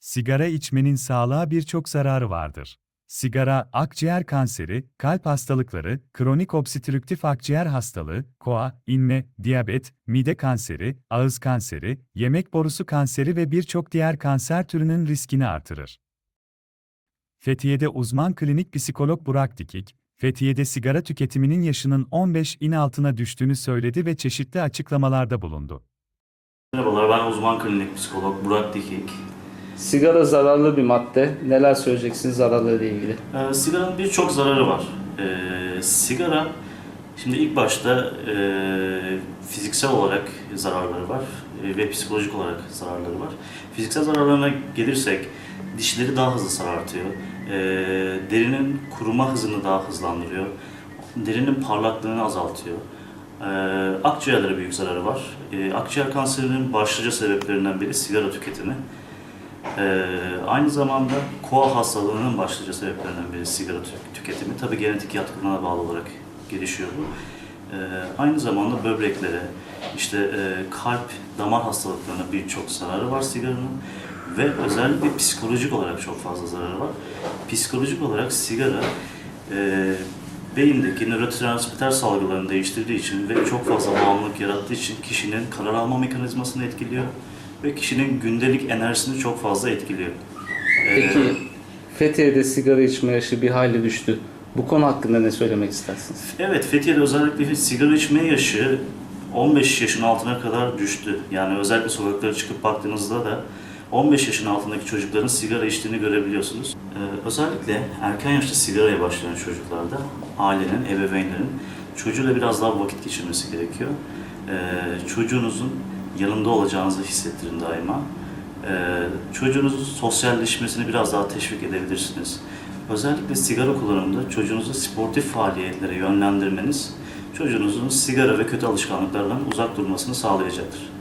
Sigara içmenin sağlığa birçok zararı vardır. Sigara, akciğer kanseri, kalp hastalıkları, kronik obstrüktif akciğer hastalığı, koa, inme, diyabet, mide kanseri, ağız kanseri, yemek borusu kanseri ve birçok diğer kanser türünün riskini artırır. Fethiye'de uzman klinik psikolog Burak Dikik, Fethiye'de sigara tüketiminin yaşının 15 in altına düştüğünü söyledi ve çeşitli açıklamalarda bulundu. Merhabalar, ben uzman klinik psikolog Burak Dikik. Sigara zararlı bir madde. Neler söyleyeceksiniz zararlarıyla ilgili? Ee, sigaranın birçok zararı var. Ee, sigara, şimdi ilk başta e, fiziksel olarak zararları var e, ve psikolojik olarak zararları var. Fiziksel zararlarına gelirsek, dişleri daha hızlı sarartıyor, e, derinin kuruma hızını daha hızlandırıyor, derinin parlaklığını azaltıyor. Ee, akciğerlere büyük zararı var. Ee, akciğer kanserinin başlıca sebeplerinden biri sigara tüketimi. Ee, aynı zamanda koa hastalığının başlıca sebeplerinden biri sigara tü- tüketimi. Tabii genetik yatkınlığa bağlı olarak gelişiyor bu. Ee, aynı zamanda böbreklere, işte e, kalp, damar hastalıklarına birçok zararı var sigaranın. Ve özellikle psikolojik olarak çok fazla zararı var. Psikolojik olarak sigara e, beyindeki nörotransmitter salgılarını değiştirdiği için ve çok fazla bağımlılık yarattığı için kişinin karar alma mekanizmasını etkiliyor ve kişinin gündelik enerjisini çok fazla etkiliyor. Ee, Peki Fethiye'de sigara içme yaşı bir hayli düştü. Bu konu hakkında ne söylemek istersiniz? Evet, Fethiye'de özellikle sigara içme yaşı 15 yaşın altına kadar düştü. Yani özellikle sokaklara çıkıp baktığınızda da 15 yaşın altındaki çocukların sigara içtiğini görebiliyorsunuz. Ee, özellikle erken yaşta sigaraya başlayan çocuklarda ailenin, ebeveynlerin çocuğuyla biraz daha vakit geçirmesi gerekiyor. Ee, çocuğunuzun yanında olacağınızı hissettirin daima. Ee, çocuğunuzun sosyalleşmesini biraz daha teşvik edebilirsiniz. Özellikle sigara kullanımında çocuğunuzu sportif faaliyetlere yönlendirmeniz çocuğunuzun sigara ve kötü alışkanlıklardan uzak durmasını sağlayacaktır.